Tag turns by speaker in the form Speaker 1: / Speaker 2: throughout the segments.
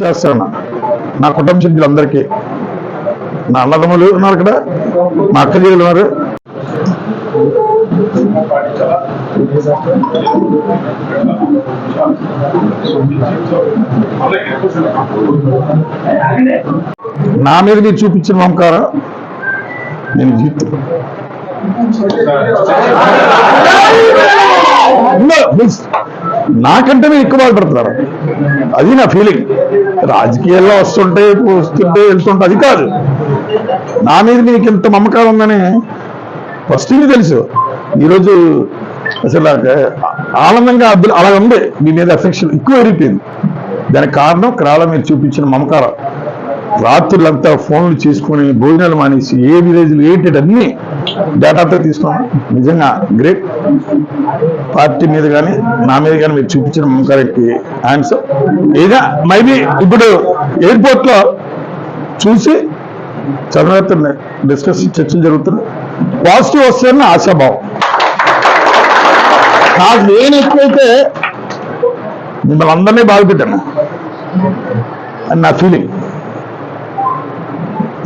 Speaker 1: చేస్తాను. నా కుటుంబ సభ్యులందరికీ. నా అన్నదమ్ములు ఉన్నారు ఇక్కడ. మా అక్క చెల్లెలు ఉన్నారు. నా మీద మీరు చూపించిన మమకారం నేను జీవితం. No, please. నాకంటే మీరు ఎక్కువ బాధపడుతున్నారు. అది నా ఫీలింగ్ రాజకీయాల్లో వస్తుంటే వస్తుంటే వెళ్తుంటే అది కాదు. నా మీద మీకు ఇంత మమకారం ఉందని ఫస్ట్ ఇది తెలుసు. ఈరోజు అసలు ఆనందంగా అబ్బులు అలా ఉంది. మీ మీద ఎఫెక్షన్ ఎక్కువ పెరిగిపోయింది. దానికి కారణం క్రాల మీరు చూపించిన మమకారం. రాత్రులంతా ఫోన్లు చేసుకొని భోజనాలు మానేసి ఏ విలేజ్లు ఏంటి అన్ని డేటాతో తీసుకున్నాం. నిజంగా గ్రేట్ పార్టీ మీద కానీ నా మీద కానీ మీరు చూపించిన మమకారానికి ఆన్సర్ ఏదా మైబీ ఇప్పుడు ఎయిర్పోర్ట్లో చూసి చంద్రబాబు డిస్కస్ చర్చలు జరుగుతున్నాయి. పాజిటివ్ వస్తుందని ఆశాభావం. నాకు నేను ఎక్కువైతే మిమ్మల్ని అందరినీ బాధపెట్టాను అని నా ఫీలింగ్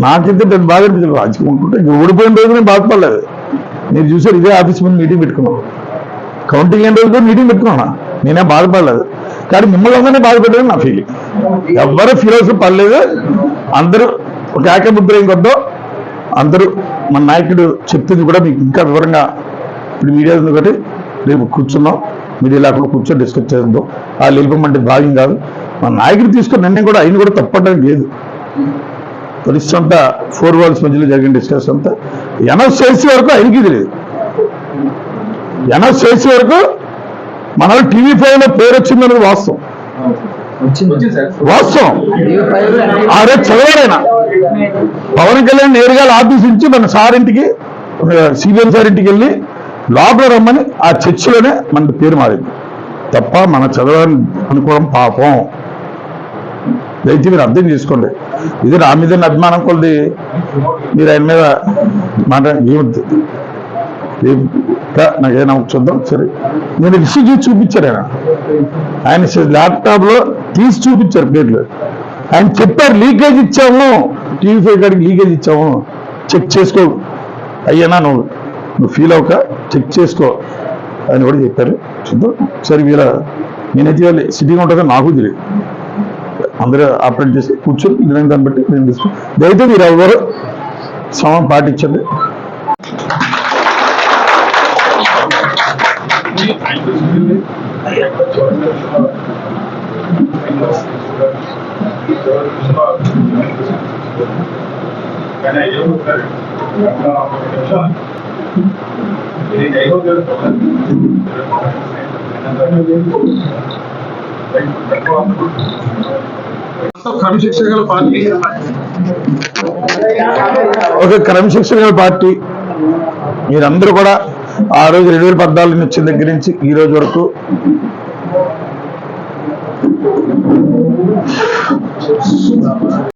Speaker 1: నాకైతే పెద్ద బాధ అనిపించలేదు రాజకీయం ఉంటుంటే ఓడిపోయిన రోజు నేను బాధపడలేదు. మీరు చూసారు ఇదే ఆఫీస్ ముందు మీటింగ్ పెట్టుకున్నాం. కౌంటింగ్ అయిన రోజు కూడా మీటింగ్ పెట్టుకున్నా నేనే బాధపడలేదు. కానీ మిమ్మల్ని బాధపడలేదు నా ఫీలింగ్ ఎవరు ఫీలర్స్ పడలేదు. అందరూ ఒక ఏకముద్ర ఇంకొద్దో అందరూ మన నాయకుడు చెప్తుంది కూడా మీకు ఇంకా వివరంగా ఇప్పుడు మీడియా ఒకటి రేపు కూర్చున్నాం. మీడియా లేకుండా కూర్చొని డిస్కస్ చేద్దాం. వాళ్ళు వెళ్ళిపోమంటే భాగ్యం కాదు. మన నాయకుడు తీసుకుని నిర్ణయం కూడా అయిన కూడా తప్పడం లేదు. పరిస్థితి అంతా ఫోర్ వాల్స్ మధ్యలో జరిగిన డిస్కస్ అంతా. ఎనౌన్స్ చేసే వరకు ఆయనకి తెలియదు ఎనౌన్స్ చేసే వరకు మన టీవీ లో పేరు వచ్చిందన్నది వాస్తవం. వాస్తవం. ఆ రేపు చదవడైనా పవన్ కళ్యాణ్ నేరుగా ఆఫీస్ నుంచి మన సార్ ఇంటికి సిబిఎం సార్ ఇంటికి వెళ్ళి లోపల రమ్మని ఆ చర్చిలోనే మన పేరు మారింది. తప్ప మన చదవాలని అనుకోవడం పాపం. దయచేసి మీరు అర్థం చేసుకోండి. ఇది నా మీద అభిమానం కొలది. మీరు ఆయన మీద మాట ఏమొద్దు రేపు నాకేనా చూద్దాం సరే. నేను ఇష్యూ చేసి చూపించారు ఆయన. ఆయన లో తీసి చూపించారు పేర్లు ఆయన చెప్పారు లీకేజ్ ఇచ్చాము. టీవీ ఫైవ్ కాడికి లీకేజ్ ఇచ్చాము. చెక్ చేసుకో. అయ్యానా నువ్వు నువ్వు ఫీల్ అవ్వక చెక్ చేసుకో. అని కూడా చెప్పారు. చూద్దాం. సరే వీళ్ళ నేనైతే సిటీగా ఉంటుందో నాకు తెలియదు. అందరూ ఆపరేట్ చేసి కూర్చొని నేను దాన్ని బట్టి నేను తీసుకున్నాను దయతో మీరు ఎవరు సమం పాటించండి.
Speaker 2: క్రమశిక్షణ పార్టీ.
Speaker 1: ఒక క్రమశిక్షణ గల పార్టీ. మీరందరూ కూడా ఆ రోజు రెండు వేల పద్నాలుగు వచ్చిన దగ్గర నుంచి ఈ రోజు వరకు